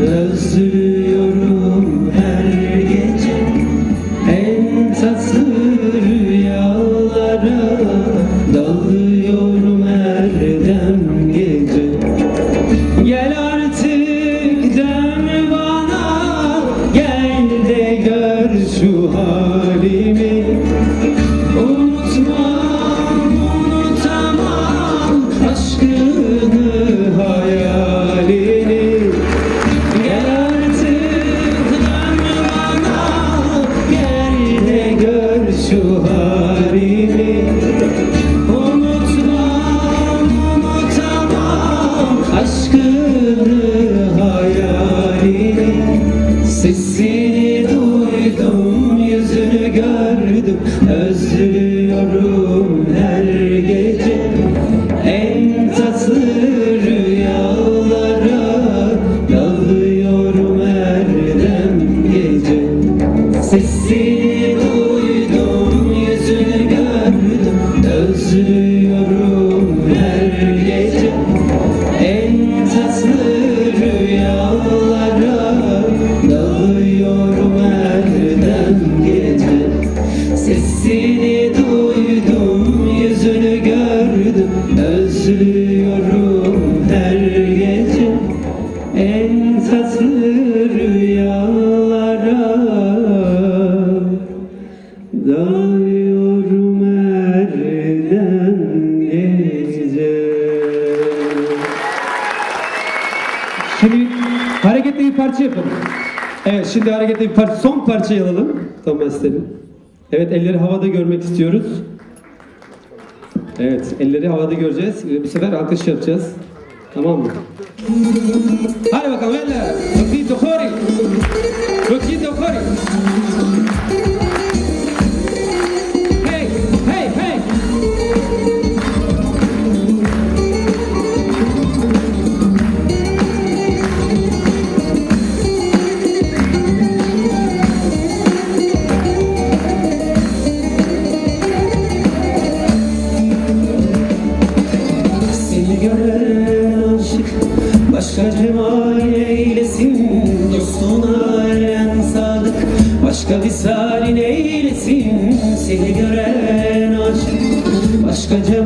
Gözlüyorum her gece En tatlı Dalıyorum her demge şu halimi Unutmam, unutamam. Aşkını, hayalini Sesini duydum, yüzünü gördüm. Özlüyorum her gece. En Sesini duydum yüzünü gördüm. Özlüyorum her gece En rüyalara. Dalıyorum her dem gece. Şimdi hareketli bir parça yapalım. Evet şimdi hareketli bir parça, son parçayı alalım. Thomas Stell'in. Evet elleri havada görmek istiyoruz. Evet elleri havada göreceğiz. Ee, Bu sefer alkış yapacağız. Tamam mı? Hadi bakalım eller. Bakayım dokori. Bakayım dokori. Gören aşık. Başka cemal eylesin Dostuna eren sadık. Başka visalin eylesin Seni gören aşık. Başka cemal